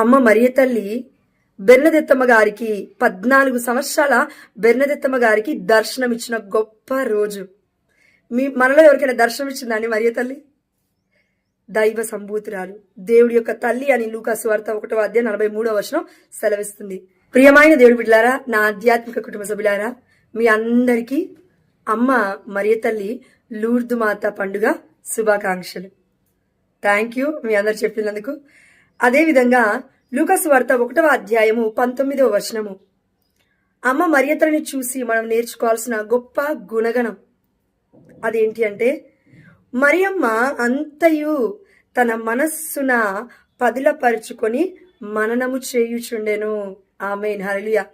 అమ్మ మరియ తల్లి బెర్నదెత్తమ్మ గారికి పద్నాలుగు సంవత్సరాల బెర్నదెత్తమ్మ గారికి దర్శనం ఇచ్చిన గొప్ప రోజు. మీ మనలో ఎవరికైనా దర్శనం ఇచ్చిందండి మరియ తల్లి? దైవ సంభూతురాలు. దేవుడి యొక్క తల్లి అని లూకాసు వార్త ఒకటో అధ్యాయం నలభై మూడో వర్షం సెలవిస్తుంది. ప్రియమైన దేవుడి బిడ్డలారా నా ఆధ్యాత్మిక కుటుంబ సభ్యులారా మీ అందరికీ అమ్మ మరియ తల్లి లూర్దు మాత పండుగ శుభాకాంక్షలు. థ్యాంక్ యూ మీ అందరు చెప్పినందుకు. అదేవిధంగా లూకస్ వార్త ఒకటవ అధ్యాయము పంతొమ్మిదవ వచనము. అమ్మ మరియతలని చూసి మనం నేర్చుకోవాల్సిన గొప్ప గుణగణం అదేంటి అంటే మరియమ్మ అంతయు తన మనస్సున పదిలపరుచుకొని మననము చేయుచుండెను. ఆమె హరిలియా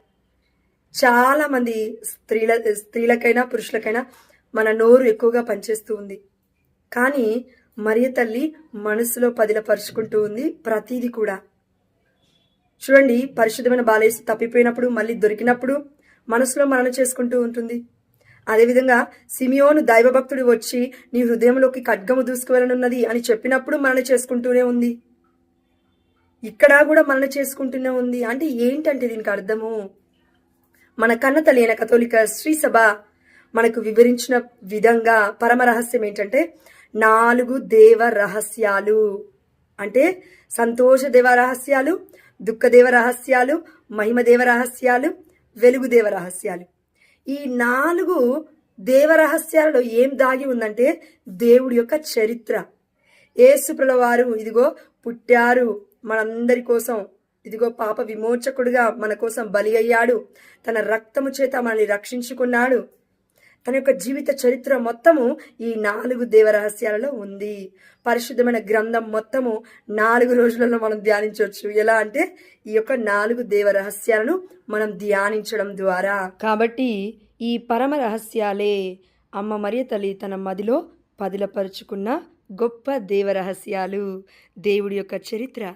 చాలా మంది స్త్రీల స్త్రీలకైనా పురుషులకైనా మన నోరు ఎక్కువగా పనిచేస్తూ ఉంది. కానీ మరియ తల్లి మనసులో పదిలపరుచుకుంటూ ఉంది ప్రతిదీ కూడా. చూడండి పరిశుద్ధమైన బాలేసు తప్పిపోయినప్పుడు మళ్ళీ దొరికినప్పుడు మనసులో మరణ చేసుకుంటూ ఉంటుంది. అదేవిధంగా సిమియోను దైవభక్తుడు వచ్చి నీ హృదయంలోకి ఖడ్గము దూసుకువెళ్ళనున్నది అని చెప్పినప్పుడు మరణ చేసుకుంటూనే ఉంది. ఇక్కడ కూడా మరణ చేసుకుంటూనే ఉంది. అంటే ఏంటంటే దీనికి అర్థము? మన కన్న తల్లి కథోలిక శ్రీసభ మనకు వివరించిన విధంగా పరమ రహస్యం ఏంటంటే నాలుగు దేవ రహస్యాలు అంటే సంతోష దేవ రహస్యాలు దుఃఖదేవ రహస్యాలు మహిమదేవ రహస్యాలు వెలుగుదేవ రహస్యాలు ఈ నాలుగు దేవ రహస్యాలలో ఏం దాగి ఉందంటే దేవుడి యొక్క చరిత్ర. ఏసుప్రల వారు ఇదిగో పుట్టారు మనందరి కోసం. ఇదిగో పాప విమోచకుడుగా మన కోసం బలి అయ్యాడు. తన రక్తము చేత మనల్ని రక్షించుకున్నాడు. తన యొక్క జీవిత చరిత్ర మొత్తము ఈ నాలుగు దేవరహస్యాలలో ఉంది. పరిశుద్ధమైన గ్రంథం మొత్తము నాలుగు రోజులలో మనం ధ్యానించవచ్చు. ఎలా అంటే ఈ యొక్క నాలుగు దేవరహస్యాలను మనం ధ్యానించడం ద్వారా. కాబట్టి ఈ పరమ రహస్యాలే అమ్మ మరియ తల్లి తన మదిలో పదిలపరుచుకున్న గొప్ప దేవరహస్యాలు. దేవుడి యొక్క చరిత్ర.